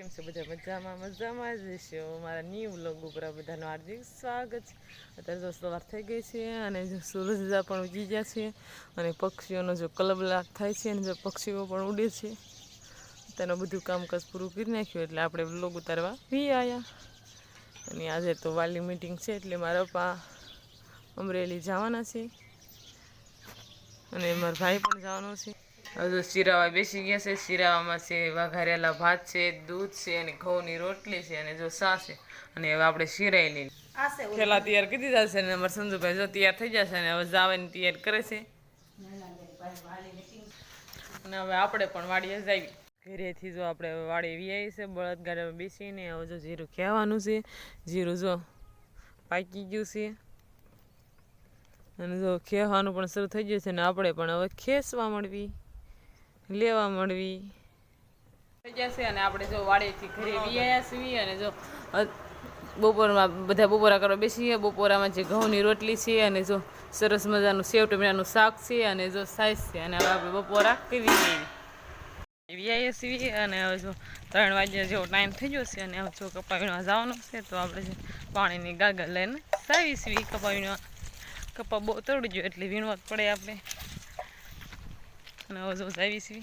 કેમ છો? બધા મજામાં? મજામાં જ છે. મારા ન્યૂ વ્લોગ ઉપર બધાનું હાર્દિક સ્વાગત છે. અત્યારે જો સવાર થઈ ગઈ છે અને જો સૂરજદા પણ ઉગી ગયા છે અને પક્ષીઓનો જો કલબલાટ થાય છે અને જો પક્ષીઓ પણ ઉડે છે. તેનું બધું કામકાજ પૂરું કરી નાખ્યું એટલે આપણે વ્લોગ ઉતારવા વી આવ્યા અને આજે તો વાલી મીટિંગ છે એટલે મારા પપ્પા અમરેલી જવાના છે. અને મારા ભાઈ પણ જવાનો છે. હજુ શીરાવા બેસી ગયા છે. શીરાવામાં છે વઘારેલા ભાત છે દૂધ છે અને ઘઉંની રોટલી છે અને જો સા છે. અને હવે આપણે શીરાઈ લઈ પેલા તૈયાર કરી દીધા છે અને અમારા સંજુભાઈ જો તૈયાર થઈ જશે અને હવે જવાની તૈયાર કરે છે. અને હવે આપણે પણ વાડીએ જઈએ ઘરેથી જો આપણે વાડી વી છે બળદ ગાડામાં બેસીને હવે જો જીરું ખેવાનું છે. જીરું જો પાકી ગયું છે. અને જો ખેવાનું પણ શરૂ થઈ ગયું છે ને આપણે પણ હવે ખેસવા મળવી લેવા મળવી. જશે અને આપણે જો વાડેથી ઘરે વિયા સીવી અને જો બપોરમાં બધા બપોરા કરવા બેસીએ બપોરામાં જે ઘઉંની રોટલી છે અને જો સરસ મજાનું સેવ ટમેટાનું શાક છે અને જો સાઈઝ છે. અને હવે આપણે બપોરા લઈએ વિયાએ સીવી અને હવે જો ત્રણ વાગ્યા જેવો ટાઈમ થઈ ગયો છે અને હવે જો કપાવીમાં જવાનું છે તો આપણે પાણીની ગાગર લઈને સાવી સીવી કપાવીમાં કપા બહુ તોડી ગયો એટલે વીણવા પડે આપણે. અને હવે જો સાવી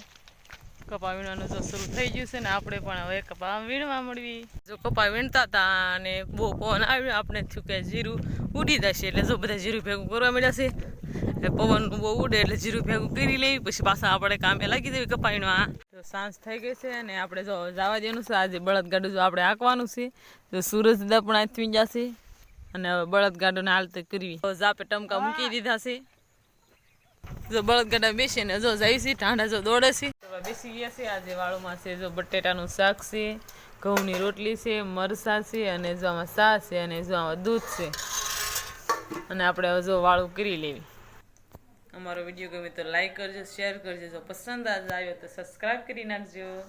કપા વીણવાનું જો શરૂ થઈ ગયું છે ને આપણે પણ હવે કપા વીણવા મળવી. જો કપા વીણતા હતા અને બહુ પવન આવ્યો, આપણે થયું કે જીરું ઉડી જશે એટલે જો બધા જીરું ભેગું કરવા મળ્યા છે. એટલે પવન બહુ ઉડે એટલે જીરું ભેગું કરી લેવી, પછી પાછા આપણે કામે લાગી દેવી કપા વીણવા તો સાંજ થઈ ગઈ છે અને આપણે જો જવા દેવાનું છે. આજે બળદગાડું જો આપણે આંકવાનું છે. તો સૂરજ દા પણ આથમી જશે અને હવે બળદગાડોને હાલત કરવી. જાપે ટમકા મૂકી દીધા છે. જો બળદગાડા બેસીને જો જાય છે ઠાંડા જો દોડે છે. બેસી ગયા છે, આજે વાળુમાં છે, જો બટેટાનું શાક છે, ઘઉંની રોટલી છે, મરસા છે, અને જો આમાં સા છે, અને જો આમાં દૂધ છે. અને આપણે જો વાળું કરી લેવી. અમારો વીડિયો ગમે તો લાઈક કરજો શેર કરજો, જો પસંદ આજે આવ્યો તો સબસ્ક્રાઈબ કરી નાખજો.